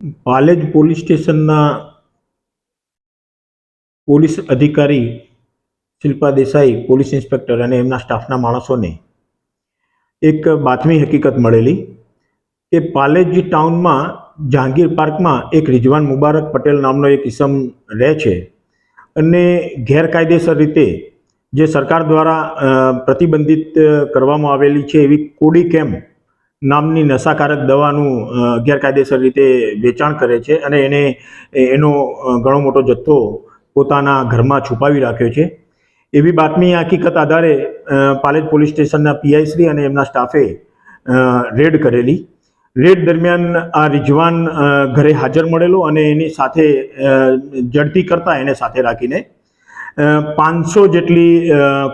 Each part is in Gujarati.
પાલેજ પોલીસ સ્ટેશનના પોલીસ અધિકારી શિલ્પા દેસાઈ, પોલીસ ઇન્સ્પેક્ટર અને એમના સ્ટાફના માણસોને એક બાતમી હકીકત મળેલી કે પાલેજ ટાઉનમાં જહાંગીર પાર્કમાં એક રિજવાન મુબારક પટેલ નામનો એક ઇસમ રહે છે અને ગેરકાયદેસર રીતે જે સરકાર દ્વારા પ્રતિબંધિત કરવામાં આવેલી છે એવી કોડી કેમ્પ નામની નશાકારક દવાનું ગેરકાયદેસર રીતે વેચાણ કરે છે અને એને એનો ઘણો મોટો જથ્થો પોતાના ઘરમાં છુપાવી રાખ્યો છે. એવી બાતમી હકીકત આધારે પાલેજ પોલીસ સ્ટેશનના પીઆઈશ્રી અને એમના સ્ટાફે રેડ કરેલી. રેડ દરમિયાન આ રિજવાન ઘરે હાજર મળેલો અને એની સાથે જડતી કરતા એને સાથે રાખીને પાંચસો જેટલી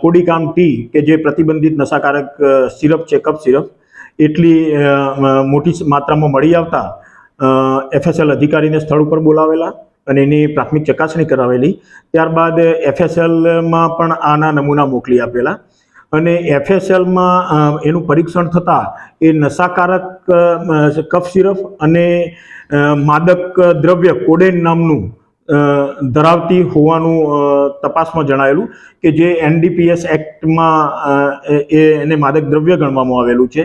કોડીકામ ટી કે જે પ્રતિબંધિત નશાકારક સિરપ છે, કપ સિરપ એટલી મોટી માત્રામાં મળી આવતા એફએસએલ અધિકારીને સ્થળ ઉપર બોલાવેલા અને એની પ્રાથમિક ચકાસણી કરાવેલી. ત્યારબાદ એફએસએલમાં પણ આના નમૂના મોકલી આપેલા. અને એફએસએલમાં એનું પરીક્ષણ થતાં એ નશાકારક કફ સિરપ અને માદક દ્રવ્ય કોડેન નામનું ધરાવતી હોવાનું તપાસમાં જણાયેલું કે જે એનડીપીએસ એક્ટમાં એને માદક દ્રવ્ય ગણવામાં આવેલું છે.